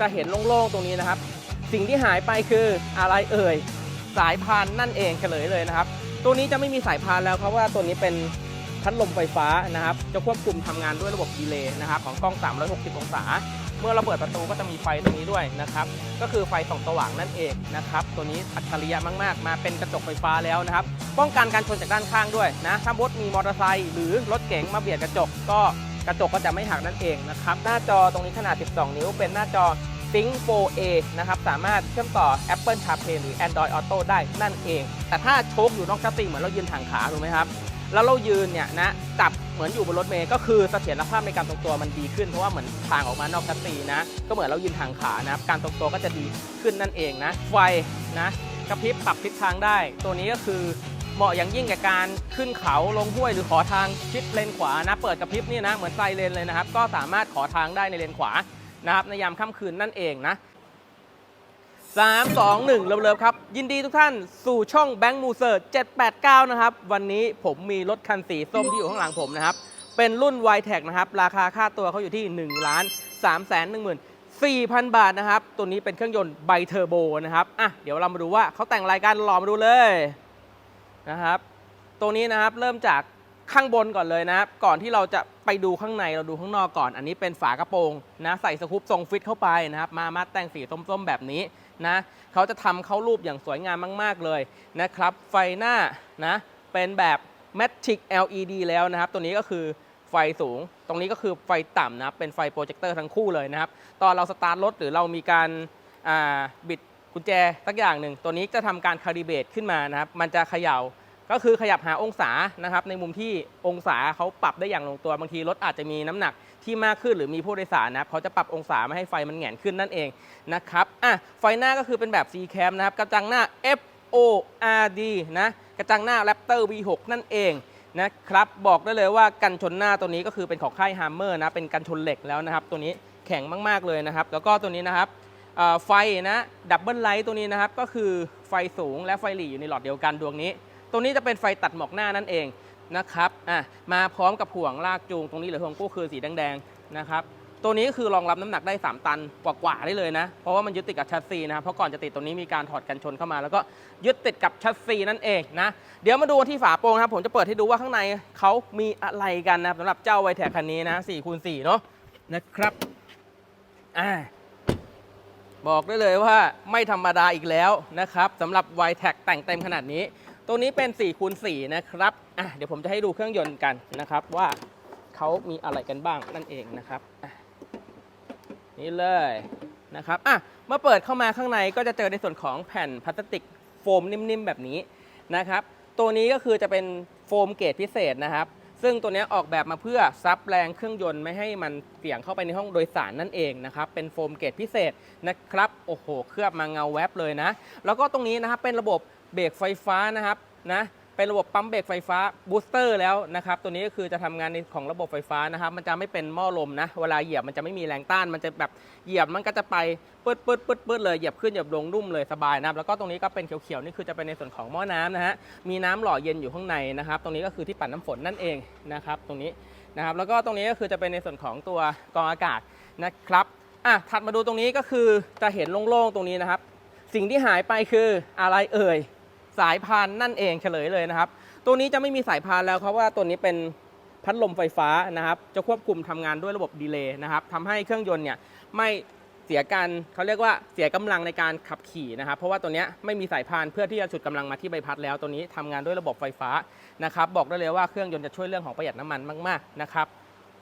จะเห็นโล่งๆตรงนี้นะครับ สิ่งที่หายไปคืออะไรเอ่ยสายพานนั่นเองเฉลยเลยนะครับ ตัวนี้จะไม่มีสายพานแล้วเพราะว่าตัวนี้เป็นพัดลมไฟฟ้านะครับ จะควบคุมทำงานด้วยระบบดีเลย์นะครับของกล้อง 360 องศา เมื่อเราเปิดประตูก็จะมีไฟตรงนี้ด้วยนะครับ ก็คือไฟส่องสว่างนั่นเองนะครับ ตัวนี้อัจฉริยะมากๆ มาเป็นกระจกไฟฟ้าแล้วนะครับ ป้องกันการชนจากด้านข้างด้วยนะ ถ้ารถมีมอเตอร์ไซค์หรือรถเก๋งมาเบียดกระจกก็ กระจกก็จะไม่หักนั่นเองนะครับหน้าจอตรงนี้ขนาด 12 นิ้ว เป็นหน้าจอ Think 4A นะครับสามารถเชื่อมต่อ Apple CarPlay หรือ Android Auto ได้นั่นเอง แต่ถ้าโชคอยู่นอกชัสซีเหมือนเรายืนทางขาถูกไหมครับแล้วเรายืนเนี่ยนะจับเหมือนอยู่บนรถเมล์ก็คือเสถียรภาพในการทรงตัวมันดีขึ้นเพราะว่าเหมือนทางออกมานอกชัสซีนะ ก็เหมือนเรายืนทางขานะครับการทรงตัวก็จะดีขึ้นนั่นเองนะ ไฟนะกระพริบปรับทิศทางได้ ตัวนี้ก็คือ เหมาะอย่างยิ่งกับการขึ้นเขาลงห้วยหรือขอทางชิดเลนขวานะ เปิดกระพริบนี่นะเหมือนไซเรนเลยนะครับ ก็สามารถขอทางได้ในเลนขวานะครับในยามค่ำคืนนั่นเองนะ3 2 1เริ่มๆครับ ยินดีทุกท่านสู่ช่องแบงค์มูเซอร์789 นะครับ วันนี้ผมมีรถคันสีส้มที่อยู่ข้างหลังผมนะครับ เป็นรุ่น y t e c นะครับ ราคาค่าตัวเขาอยู่ที่ 1 ล้าน3 1 4 0 0 0 บาทนะครับ ตัวนี้เป็นเครื่องยนต์ไบเทอร์โบนะครับ อะ เดี๋ยวเรามาดูว่าเขาแต่งรายการหล่อมาดูเลย นะครับตัวนี้นะครับเริ่มจากข้างบนก่อนเลยนะครับ ก่อนที่เราจะไปดูข้างในเราดูข้างนอกก่อน อันนี้เป็นฝากระโปรงนะใส่สกูปทรงฟิตเข้าไปนะครับ มามาแต่งสีส้มๆแบบนี้นะเขาจะทำเข้ารูปอย่างสวยงามมาก ๆเลยนะครับ ไฟหน้านะเป็นแบบ Matic LED แล้วนะครับ ตัวนี้ก็คือไฟสูง ตรงนี้ก็คือไฟต่ำนะเป็นไฟโปรเจคเตอร์ทั้งคู่เลยนะครับ ตอนเราสตาร์ทรถหรือเรามีการบิด กุญแจสักอย่างหนึ่ง ตัวนี้จะทำการคาลิเบตขึ้นมานะครับ มันจะเขย่า ก็คือขยับหาองศานะครับ ในมุมที่องศาเขาปรับได้อย่างลงตัว บางทีรถอาจจะมีน้ำหนักที่มากขึ้นหรือมีผู้โดยสารนะครับเขาจะปรับองศาไม่ให้ไฟมันแหงนขึ้นนั่นเองนะครับอะไฟหน้าก็คือเป็นแบบ C cam นะครับ กระจังหน้า F O R D นะ กระจังหน้า Raptor V6 นั่นเองนะครับบอกได้เลยว่ากันชนหน้าตัวนี้ก็คือเป็นของค่าย Hammer นะเป็นกันชนเหล็กแล้วนะครับ ตัวนี้แข็งมากๆเลยนะครับ แล้วก็ตัวนี้นะครับ ไฟนะดับเบิลไลท์ตัวนี้นะครับ ก็คือไฟสูงและไฟหลีอยู่ในหลอดเดียวกันดวงนี้ตรงนี้จะเป็นไฟตัดหมอกหน้านั่นเองนะครับอะมาพร้อมกับห่วงลากจูงตรงนี้หรือห่วงกู้คือสีแดงๆนะครับตัวนี้คือรองรับน้ำหนักได้ 3 ตันกว่าๆได้เลยนะ เพราะว่ามันยึดติดกับชัสซีนะครับเพราะก่อนจะติดตรงนี้มีการถอดกันชนเข้ามา แล้วก็ยึดติดกับชัสซีนั่นเองนะเดี๋ยวมาดูที่ฝาโปรงครับผมจะเปิดให้ดูว่าข้างในเขามีอะไรกันนะสำหรับเจ้าไวแทคันนี้นะ4คูณ4เนาะนะครับอ่า บอกได้เลยว่าไม่ธรรมดาอีกแล้วนะครับสำหรับ y t e c แต่งเต็มขนาดนี้ ตัวนี้เป็น4คูณ4นะครับอะเดี๋ยวผมจะให้ดูเครื่องยนต์กันนะครับว่าเขามีอะไรกันบ้างนั่นเองนะครับนี่เลยนะครับอะเมื่อเปิดเข้ามาข้างในก็จะเจอในส่วนของแผ่นพลาสติกโฟมนิ่มๆแบบนี้นะครับ ตัวนี้ก็คือจะเป็นโฟมเกรดพิเศษนะครับ ซึ่งตัวนี้ออกแบบมาเพื่อซับแรงเครื่องยนต์ไม่ให้มันเสี่ยงเข้าไปในห้องโดยสารนั่นเองนะครับเป็นโฟมเกรดพิเศษนะครับโอ้โห เคลือบมาเงาแวบเลยนะ แล้วก็ตรงนี้นะครับเป็นระบบเบรกไฟฟ้านะครับนะ เป็นระบบปั๊มเบรกไฟฟ้าบูสเตอร์แล้วนะครับตัวนี้ก็คือจะทำงานในของระบบไฟฟ้านะครับมันจะไม่เป็นหม้อลมนะเวลาเหยียบมันจะไม่มีแรงต้านมันจะแบบเหยียบมันก็จะไปปืดปืดปืดปืดเลยเหยียบขึ้นเหยียบลงนุ่มเลยสบายนะครับแล้วก็ตรงนี้ก็เป็นเขียวๆนี่คือจะเป็นในส่วนของหม้อน้ำนะฮะมีน้ำหล่อเย็นอยู่ข้างในนะครับตรงนี้ก็คือที่ปัดน้ำฝนนั่นเองนะครับตรงนี้นะครับแล้วก็ตรงนี้ก็คือจะเป็นในส่วนของตัวกรองอากาศนะครับอะถัดมาดูตรงนี้ก็คือจะเห็นโล่งๆตรงนี้นะครับสิ่งที่หายไปคืออะไรเอ่ย สายพานนั่นเองเฉลยเลยนะครับ ตัวนี้จะไม่มีสายพานแล้วเพราะว่าตัวนี้เป็นพัดลมไฟฟ้านะครับ จะควบคุมทำงานด้วยระบบดีเลย์นะครับทำให้เครื่องยนต์เนี่ยไม่เสียการเขาเรียกว่าเสียกำลังในการขับขี่นะครับ เพราะว่าตัวเนี้ยไม่มีสายพานเพื่อที่จะฉุดกำลังมาที่ใบพัดแล้วตัวนี้ทำงานด้วยระบบไฟฟ้านะครับ บอกได้เลยว่าเครื่องยนต์จะช่วยเรื่องของประหยัดน้ำมันมาก ๆ นะครับ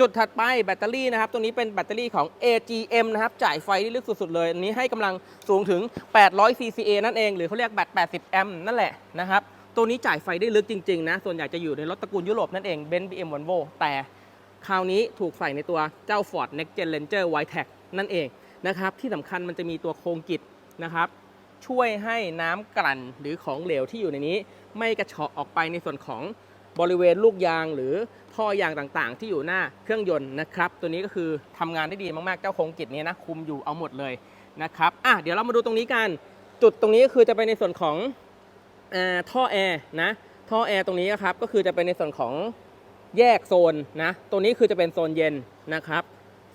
จุดถัดไปแบตเตอรี่นะครับ ตัวนี้เป็นแบตเตอรี่ของ AGM นะครับ จ่ายไฟได้ลึกสุด ๆ เลย อันนี้ให้กำลังสูงถึง 800 CCA นั่นเอง หรือเขาเรียกแบต 80 แอมป์นั่นแหละนะครับ ตัวนี้จ่ายไฟได้ลึกจริง ๆ นะ ส่วนใหญ่จะอยู่ในรถตระกูลยุโรปนั่นเอง Benz BM Volvo แต่คราวนี้ถูกใส่ในตัวเจ้า Ford Next Gen Ranger w i t e c นั่นเองนะครับ ที่สำคัญมันจะมีตัวโครงกิจนะครับช่วยให้น้ำกลั่นหรือของเหลวที่อยู่ในนี้ ไม่กระเฉาะออกไปในส่วนของ บริเวณลูกยางหรือท่อยางต่างๆ ที่อยู่หน้าเครื่องยนต์นะครับ ตัวนี้ก็คือทำงานได้ดีมากๆ เจ้าโครงกิจนี้นะคุมอยู่เอาหมดเลยนะครับอะเดี๋ยวเรามาดูตรงนี้กัน จุดตรงนี้ก็คือจะเป็นในส่วนของเอ่อท่อแอร์นะท่อแอร์ตรงนี้นะครับก็คือจะเป็นในส่วนของแยกโซนนะตัวนี้คือจะเป็นโซนเย็นนะครับ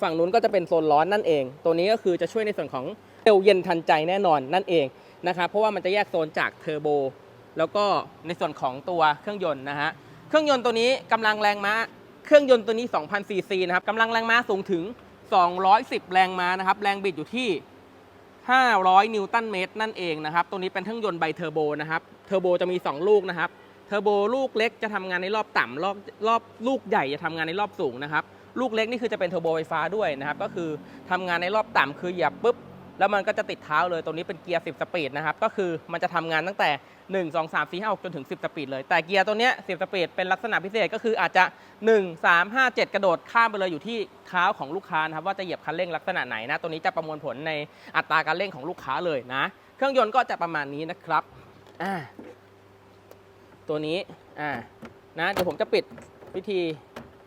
ฝั่งนู้นก็จะเป็นโซนร้อนนั่นเอง ตัวนี้ก็คือจะช่วยในส่วนของเร็วเย็นทันใจแน่นอนนั่นเองนะครับเพราะว่ามันจะแยกโซนจากเทอร์โบแล้วก็ในส่วนของตัวเครื่องยนต์นะฮะ เครื่องยนต์ตัวนี้กำลังแรงม้า เครื่องยนต์ตัวนี้2,000ซีซีนะครับกำลังแรงม้าสูงถึง 210 แรงม้านะครับ แรงบิดอยู่ที่ 500 นิวตันเมตรนั่นเองนะครับ ตัวนี้เป็นเครื่องยนต์ไบเทอร์โบนะครับ เทอร์โบจะมี 2 ลูกนะครับ เทอร์โบลูกเล็กจะทำงานในรอบต่ำรอบรอบลูกใหญ่จะทำงานในรอบสูงนะครับ ลูกเล็กนี่คือจะเป็นเทอร์โบไฟฟ้าด้วยนะครับ ก็คือทำงานในรอบต่ำคือเหยียบปุ๊บ แล้วมันก็จะติดเท้าเลยตัวนี้เป็นเกียร์ 10 สปีดนะครับ ก็คือมันจะทำงานตั้งแต่ 1 2 3 4 5 6 จนถึง 10 สปีดเลย แต่เกียร์ตัวเนี้ย10 สปีดเป็นลักษณะพิเศษก็คืออาจจะ 1 3 5 7 กระโดดข้ามไปเลยอยู่ที่เท้าของลูกค้านะครับว่าจะเหยียบคันเร่งลักษณะไหนนะ ตัวนี้จะประมวลผลในอัตราการเร่งของลูกค้าเลยนะ เครื่องยนต์ก็จะประมาณนี้นะครับ อ่า ตัวนี้ อ่า นะ เดี๋ยวผมจะปิดวิธี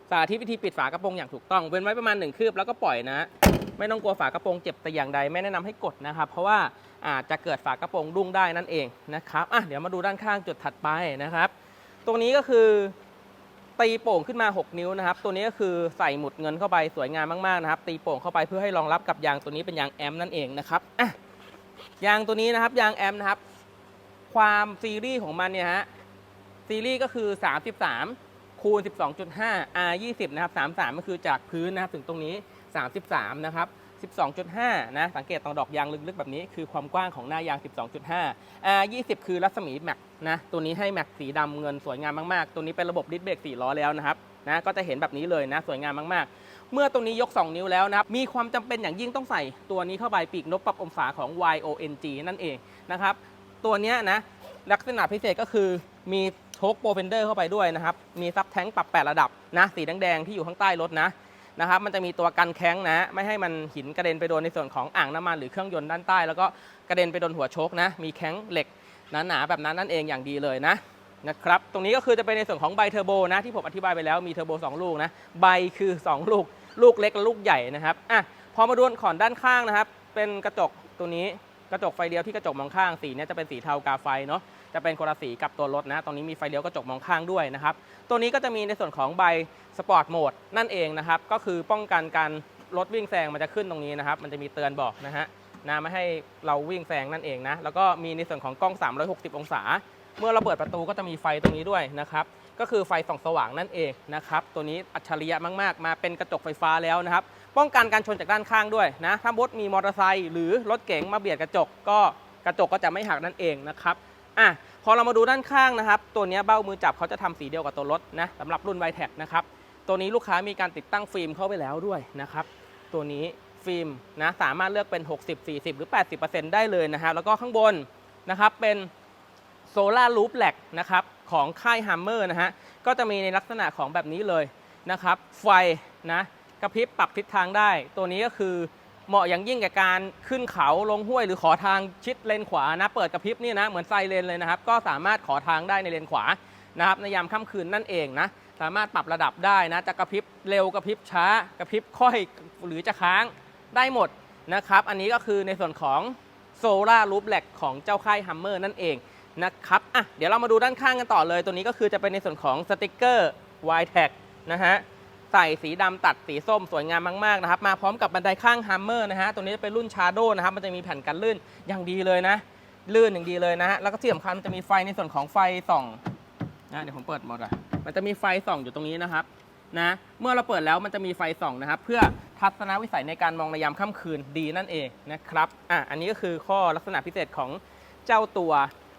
สาธิตวิธีปิดฝากระโปรงอย่างถูกต้อง เว้นไว้ประมาณหนึ่งคืบแล้วก็ปล่อยนะ ไม่ต้องกลัวฝากระโปรงเจ็บแต่อย่างใดไม่แนะนำให้กดนะครับ เพราะว่าอาจจะเกิดฝากระโปรงดุ้งได้นั่นเองนะครับอะเดี๋ยวมาดูด้านข้างจุดถัดไปนะครับ ตรงนี้ก็คือตีโป่งขึ้นมา 6 นิ้วนะครับ ตัวนี้ก็คือใส่หมุดเงินเข้าไปสวยงามมากๆนะครับ ตีโป่งเข้าไปเพื่อให้รองรับกับยางตัวนี้เป็นยางแอมนั่นเองนะครับอะยางตัวนี้นะครับยางแอมนะครับ ความซีรีส์ของมันเนี่ยฮะซีรีส์ก็คือ 33คูณ12.5 R 20นะครับ33ก็คือจากพื้นนะครับถึงตรงนี้ 33 นะครับ 12.5 นะ สังเกตตรงดอกยางลึกๆ แบบนี้ คือความกว้างของหน้ายาง 12.5 R 20 คือรัศมีแม็กนะ ตัวนี้ให้แม็กสีดำเงินสวยงามมากๆ ตัวนี้เป็นระบบดิสเบรก4ล้อแล้วนะครับ นะ ก็จะเห็นแบบนี้เลยนะ สวยงามมากๆเมื่อตรงนี้ยก 2 นิ้วแล้วนะครับ มีความจำเป็นอย่างยิ่งต้องใส่ตัวนี้เข้าไปปีกนกปรับองศาของ YONG นั่นเองนะครับ ตัวนี้นะ ลักษณะพิเศษก็คือมีโชคโปรเฟนเดอร์เข้าไปด้วยนะครับ มีซับแท้งปรับ 8 ระดับนะ สีแดงๆที่อยู่ข้างใต้รถนะ นะครับมันจะมีตัวกันแข้งนะ ไม่ให้มันหินกระเด็นไปโดนในส่วนของอ่างน้ำมันหรือเครื่องยนต์ด้านใต้ แล้วก็กระเด็นไปโดนหัวโชกนะ มีแข้งเหล็กหนาๆแบบนั้นนั่นเองอย่างดีเลยนะนะครับตรงนี้ก็คือจะเป็นในส่วนของใบเทอร์โบนะที่ผมอธิบายไปแล้วมีเทอร์โบ2ลูกนะใบคือ 2 ลูก ลูกเล็กและลูกใหญ่นะครับอะพอมาดูขอนด้านข้างนะครับ เป็นกระจกตัวนี้ กระจกไฟเดียวที่กระจกมองข้างสีเนี้จะเป็นสีเทากาไฟเนาะจะเป็นคนละสีกับตัวรถนะตรงนี้มีไฟเลี้ยวกระจกมองข้างด้วยนะครับตัวนี้ก็จะมีในส่วนของใบสปอร์ตโหมดนั่นเองนะครับก็คือป้องกันการรถวิ่งแซงมันจะขึ้นตรงนี้นะครับมันจะมีเตือนบอกนะฮะนะไม่ให้เราวิ่งแซงนั่นเองนะแล้วก็มีในส่วนของกล้อง 360 องศา เมื่อเราเปิดประตูก็จะมีไฟตรงนี้ด้วยนะครับก็คือไฟส่องสว่างนั่นเองนะครับตัวนี้อัจฉริยะมาก ๆ มาเป็นกระจกไฟฟ้าแล้วนะครับ ป้องกันการชนจากด้านข้างด้วยนะถ้ารถมีมอเตอร์ไซค์หรือรถเก๋งมาเบียดกระจกก็กระจกก็จะไม่หักนั่นเองนะครับอะพอเรามาดูด้านข้างนะครับ ตัวนี้เบ้ามือจับเขาจะทำสีเดียวกับตัวรถนะสำหรับรุ่น y t e c นะครับตัวนี้ลูกค้ามีการติดตั้งฟิล์มเข้าไปแล้วด้วยนะครับตัวนี้ฟิล์มนะสามารถเลือกเป็น 60 40 หรือ 80%ได้เลยนะฮะแล้วก็ข้างบนนะครับเป็นโซลารูปแหลกนะครับของค่ายฮัมเมอร์นะฮะก็จะมีในลักษณะของแบบนี้เลยนะครับไฟนะ กระพริบปรับทิศทางได้ ตัวนี้ก็คือเหมาะอย่างยิ่งแก่การขึ้นเขาลงห้วยหรือขอทางชิดเลนขวานะ เปิดกระพริบนี่นะเหมือนไซเรนเลยนะครับ ก็สามารถขอทางได้ในเลนขวานะครับในยามค่ำคืนนั่นเองนะสามารถปรับระดับได้นะจะกระพริบเร็วกระพริบช้ากระพริบค่อยหรือจะค้างได้หมดนะครับ อันนี้ก็คือในส่วนของโซลารูปแหลกของเจ้าค่ายฮัมเมอร์นั่นเองนะครับอะเดี๋ยวเรามาดูด้านข้างกันต่อเลย ตัวนี้ก็คือจะเป็นในส่วนของสติกเกอร์ y t a g นะฮะ ใส่สีดำตัดสีส้มสวยงามมากๆนะครับมาพร้อมกับบันไดข้างฮัมเมอร์นะฮะตัวนี้จะเป็นรุ่นชาโดนะครับมันจะมีแผ่นกันลื่นอย่างดีเลยนะ ลื่นอย่างดีเลยนะฮะแล้วก็ที่สำคัญมันจะมีไฟในส่วนของไฟส่องนะเดี๋ยวผมเปิดหมดอะมันจะมีไฟส่องอยู่ตรงนี้นะครับนะเมื่อเราเปิดแล้วมันจะมีไฟส่องนะครับ เพื่อทัศนวิสัยในการมองในยามค่ำคืนดีนั่นเองนะครับอะอันนี้ก็คือข้อลักษณะพิเศษของเจ้าตัว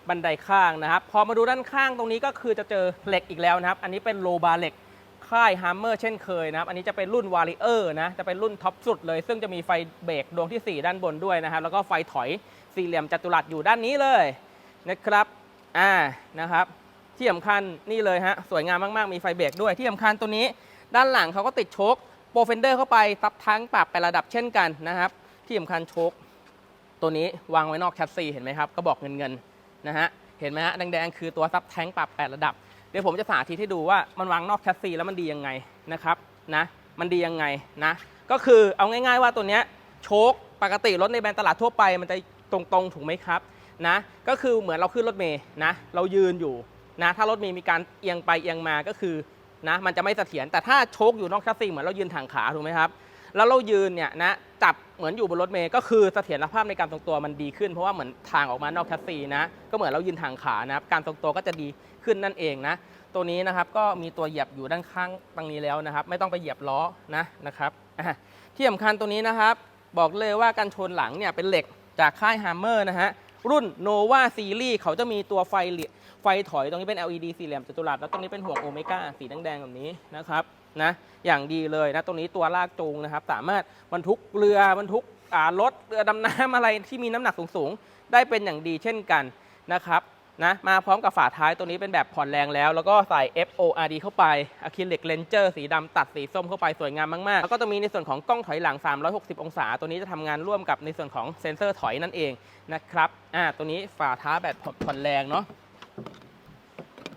บันไดข้างนะครับ พอมาดูด้านข้างตรงนี้ก็คือจะเจอเหล็กอีกแล้วนะครับ อันนี้เป็นโลบาเหล็ก ค่ายฮัมเมอร์เช่นเคยนะครับ อันนี้จะเป็นรุ่นวาริเออร์นะ จะเป็นรุ่นท็อปสุดเลย ซึ่งจะมีไฟเบรกดวงที่ 4 ด้านบนด้วยนะครับ แล้วก็ไฟถอยสี่เหลี่ยมจัตุรัสอยู่ด้านนี้เลยนะครับ อ่า นะครับ ที่สำคัญนี่เลยฮะ สวยงามมาก ๆ มีไฟเบรกด้วย ที่สำคัญตัวนี้ ด้านหลังเขาก็ติดโชคโปรเฟนเดอร์เข้าไปซับทั้งปรับไประดับเช่นกันนะครับ ที่สำคัญโชคตัวนี้วางไว้นอกแคสซีเห็นไหมครับ ก็บอกเงินเงินๆนะฮะ เห็นไหมฮะ แดง ๆ คือตัวซับแท้งปรับ8ระดับ เดี๋ยวผมจะสาธิตให้ดูว่ามันวางนอกแคสซีแล้วมันดียังไงนะครับนะมันดียังไงนะก็คือเอาง่าย ๆ ว่าตัวเนี้ยโชคปกติรถในแบรนด์ตลาดทั่วไปมันจะตรงๆถูกไหมครับนะก็คือเหมือนเราขึ้นรถเมย์นะเรายืนอยู่นะถ้ารถเมย์มีการเอียงไปเอียงมาก็คือนะมันจะไม่เสถียรแต่ถ้าโชคอยู่นอกแคสซีเหมือนเรายืนทางขาถูกไหมครับแล้วเรายืนเนี่ยนะจับ เหมือนอยู่บนรถเมย์ก็คือเสถียรภาพในการทรงตัวมันดีขึ้นเพราะว่าเหมือนทางออกมานอกแคสซีนะ ก็เหมือนเรายืนทางขานะครับการทรงตัวก็จะดีขึ้นนั่นเองนะ ตัวนี้นะครับก็มีตัวเหยียบอยู่ด้านข้างตรงนี้แล้วนะครับ ไม่ต้องไปเหยียบล้อนะนะครับที่สำคัญตัวนี้นะครับ บอกเลยว่ากันชนหลังเนี่ยเป็นเหล็กจากค่าย Hammer นะฮะรุ่น Nova Series เขาจะมีตัวไฟเหลี่ยไฟถอยตรงนี้เป็น LED สี่เหลี่ยมจัตุรัสแล้วตรงนี้เป็นหัวงโอเมก้าสีแดงๆแบบนี้นะครับ นะอย่างดีเลยนะตรงนี้ตัวลากจูงนะครับ สามารถบรรทุกเรือบรรทุกรถเรือดำน้ำอะไรที่มีน้ำหนักสูงๆ ได้เป็นอย่างดีเช่นกันนะครับนะมาพร้อมกับฝาท้ายตัวนี้เป็นแบบผ่อนแรงแล้ว แล้วก็ใส่ FORD เข้าไปอะคริลิกเลนเจอร์สีดำตัดสีส้มเข้าไปสวยงามมากๆ แล้วก็จะมีในส่วนของกล้องถอยหลัง 360 องศา ตัวนี้จะทำงานร่วมกับในส่วนของเซ็นเซอร์ถอยนั่นเองนะครับอ่าตัวนี้ฝาท้ายแบบผ่อนแรงเนาะ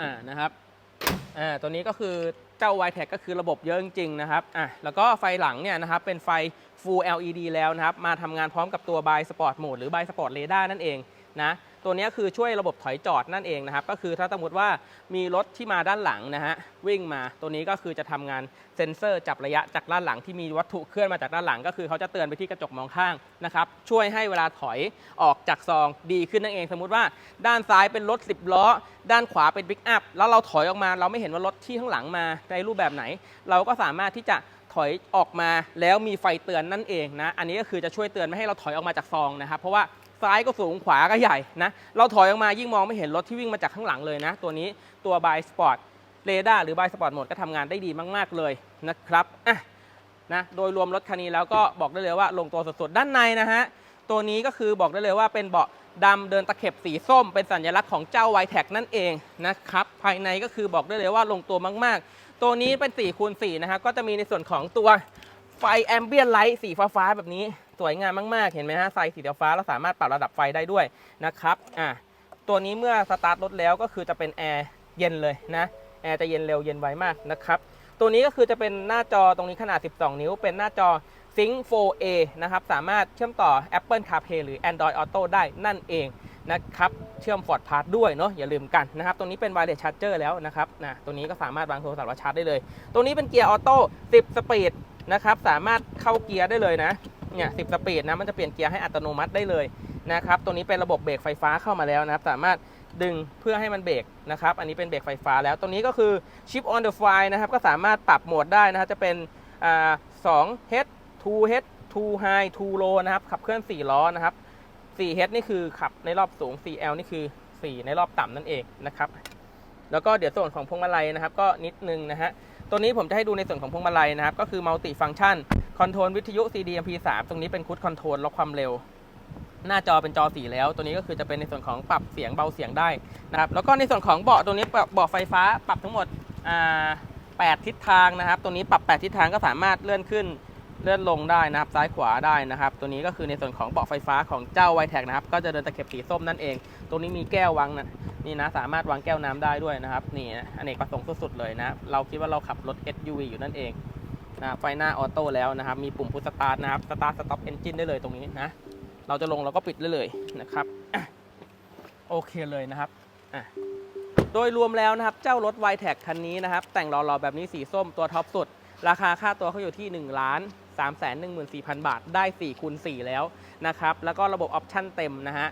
อ่านะครับ อ่าตัวนี้ก็คือเจ้า y t e c ก็คือระบบเยอะจริงๆนะครับอะแล้วก็ไฟหลังเนี่ยนะครับเป็นไฟ Full LED แล้วนะครับ มาทำงานพร้อมกับตัว By Sport Mode หรือ By Sport Radar นั่นเองนะ ตัวนี้คือช่วยระบบถอยจอดนั่นเองนะครับก็คือถ้าสมมติว่ามีรถที่มาด้านหลังนะฮะวิ่งมาตัวนี้ก็คือจะทำงานเซ็นเซอร์จับระยะจากด้านหลังที่มีวัตถุเคลื่อนมาจากด้านหลัง ก็คือเขาจะเตือนไปที่กระจกมองข้างนะครับช่วยให้เวลาถอยออกจากซองดีขึ้นนั่นเอง สมมุติว่าด้านซ้ายเป็นรถ 10 ล้อ ด้านขวาเป็นปิกอัพแล้วเราถอยออกมา เราไม่เห็นว่ารถที่ข้างหลังมาในรูปแบบไหน เราก็สามารถที่จะถอยออกมาแล้วมีไฟเตือนนั่นเองนะ อันนี้ก็คือจะช่วยเตือนไม่ให้เราถอยออกมาจากซองนะครับ เพราะว่า ซ้ายก็สูงขวาก็ใหญ่นะ เราถอยออกมายิ่งมองไม่เห็นรถที่วิ่งมาจากข้างหลังเลยนะ ตัวนี้ตัว By Sport r a d a r หรือ By Sport Mode ก็ทำงานได้ดีมาก ๆ เลยนะครับอะนะโดยรวมรถคันนี้แล้วก็บอกได้เลยว่าลงตัวสุดๆด้านในนะฮะตัวนี้ก็คือบอกได้เลยว่าเป็นเบาะดำเดินตะเข็บสีส้ม เป็นสัญลักษณ์ของเจ้า y t e c นั่นเองนะครับภายในก็คือบอกได้เลยว่าลงตัวมาก ๆ ตัวนี้เป็น4คูณ4นะฮะก็จะมีในส่วนของตัวไฟแอมเบียนไลท์สีฟ้าๆแบบนี้ วยงามมากๆ เห็นไหมฮะไฟสีฟ้าเราสามารถปรับระดับไฟได้ด้วยนะครับอะตัวนี้เมื่อสตาร์ทรถแล้วก็คือจะเป็นแอร์เย็นเลยนะแอร์จะเย็นเร็วเย็นไวมากนะครับตัวนี้ก็คือจะเป็นหน้าจอตรงนี้ขนาด 12 นิ้ว เป็นหน้าจอ Sync 4A นะครับสามารถเชื่อมต่อ Apple CarPlay หรือ Android Auto ได้นั่นเองนะครับเชื่อม Ford Pass ด้วยเนาะอย่าลืมกันนะครับตรงนี้เป็น Wireless Charger แล้วนะครับนะตัวนี้ก็สามารถวางโทรศัพท์ไว้ชาร์จได้เลย ตัวนี้เป็นเกียร์ออโต้10 สปีดนะครับสามารถเข้าเกียร์ได้เลยนะ เนี่ย10สปีดนะมันจะเปลี่ยนเกียร์ให้อัตโนมัติได้เลยนะครับตัวนี้เป็นระบบเบรกไฟฟ้าเข้ามาแล้วนะครับสามารถดึงเพื่อให้มันเบรกนะครับอันนี้เป็นเบรกไฟฟ้าแล้วตัวนี้ก็คือ Chip on the fly นะครับก็สามารถปรับโหมดได้นะครับจะเป็นอ่า2 H 2 H 2 High 2 Low นะครับขับเคลื่อน 4 ล้อนะครับ4 H นี่คือขับในรอบสูง 4L นี่คือ 4 ในรอบต่ำนั่นเองนะครับ แล้วก็เดี๋ยวส่วนของพวงมาลัยนะครับ ก็นิดนึงนะฮะ ตัวนี้ผมจะให้ดูในส่วนของพวงมาลัยนะครับ ก็คือมัลติฟัง c t ชัน คอนโทรลวิทยุ CD MP3 ตรงนี้เป็นคุดคอนโทรลล็อกความเร็ว หน้าจอเป็นจอสีแล้ว ตัวนี้ก็คือจะเป็นในส่วนของปรับเสียงเบาเสียงได้นะครับ แล้วก็ในส่วนของเบาะตัวนี้เบาะไฟฟ้าปรับทั้งหมด8ทิศทางนะครับ ตัวนี้ปรับ 8 ทิศทางก็สามารถเลื่อนขึ้นเลื่อนลงได้นะครับซ้ายขวาได้นะครับ ตัวนี้ก็คือในส่วนของเบาะไฟฟ้าของเจ้าไวแท็กนะครับ ก็จะเดินตะเข็บสีส้มนั่นเองตรงนี้มีแก้ววางนะนี่นะสามารถวางแก้วน้ำได้ด้วยนะครับ นี่นะอเนกประสงค์สุดๆเลยนะ เราคิดว่าเราขับรถ SUV อยู่นั่นเอง นะไฟหน้าออโต้แล้วนะครับ มีปุ่มพุชสตาร์ทนะครับสตาร์ทสต็อปเอนจินได้เลยตรงนี้นะ เราจะลงเราก็ปิดได้เลยนะครับอโอเคเลยนะครับโดยรวมแล้วนะครับ เจ้ารถ y t e c คันนี้นะครับ แต่งหล่อๆแบบนี้สีส้มตัวท็อปสุด ราคาค่าตัวเขาอยู่ที่ 1 ล้าน3 1 4 0 0 0 บาท ได้4คูณ4แล้วนะครับ แล้วก็ระบบออปชั่นเต็มนะฮะ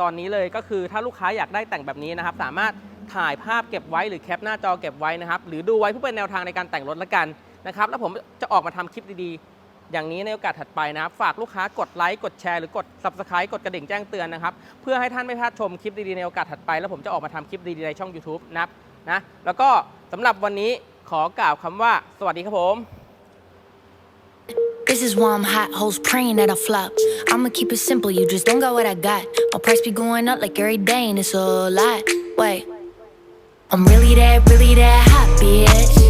ตอนนี้เลยก็คือถ้าลูกค้าอยากได้แต่งแบบนี้นะครับ สามารถถ่ายภาพเก็บไว้หรือแคปหน้าจอเก็บไว้นะครับ หรือดูไว้เพื่อเป็นแนวทางในการแต่งรถละกัน นะครับแล้วผมจะออกมาทำคลิปดีๆ อย่างนี้ในโอกาสถัดไปนะครับ ฝากลูกค้ากดไลค์กดแชร์หรือกด subscribe กดกระดิ่งแจ้งเตือนนะครับ เพื่อให้ท่านไม่พลาดชมคลิปดีๆในโอกาสถัดไป แล้วผมจะออกมาทำคลิปดีๆในช่อง YouTube นะครับนะแล้วก็สำหรับวันนี้ขอกล่าวคำว่า สวัสดีครับผม This is why I'm hot, hoes praying that I flop. I'ma keep it simple, you just don't got what I got. My price be going up like every day, and it's a lot. Wait, I'm really that, really that hot, bitch.